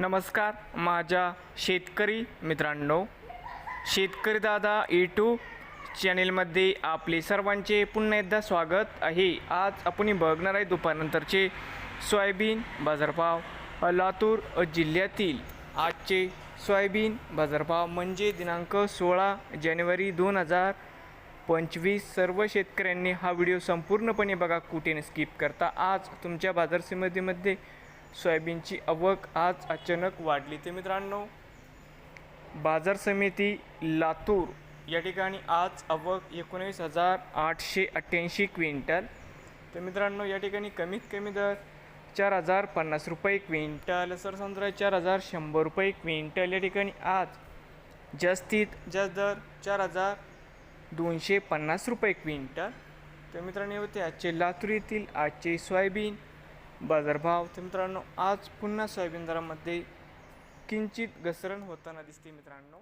नमस्कार माझ्या शेतकरी मित्रांनो. शेतकरी दादा टू चॅनेलमध्ये आपले सर्वांचे पुन्हा एकदा स्वागत आहे. आज आपण बघणार आहे दुपारनंतरचे सोयाबीन बाजारभाव लातूर जिल्ह्यातील. आजचे सोयाबीन बाजारभाव म्हणजे दिनांक सोळा जानेवारी दोन हजार पंचवीस. सर्व शेतकऱ्यांनी हा व्हिडिओ संपूर्णपणे बघा कुठे स्किप करता. आज तुमच्या बाजार समितीमध्ये सोयाबीनची आवक आज अचानक वाढली. ते मित्रांनो बाजार समिती लातूर या ठिकाणी आज आवक एकोणीस हजार आठशे अठ्ठ्याऐंशी क्विंटल. तर मित्रांनो या ठिकाणी कमीत कमी दर चार हजार पन्नास रुपये क्विंटल सर सरसंत्रा चार हजार शंभर रुपये क्विंटल. या ठिकाणी आज जास्तीत जास्त दर चार हजार दोनशे पन्नास रुपये क्विंटल. तर मित्रांनो होते आजचे लातूर येथील आजचे सोयाबीन. बाजारभाव तर मित्रांनो आज पुन्हा सोयाबीन दरामध्ये किंचित घसरण होताना दिसते मित्रांनो.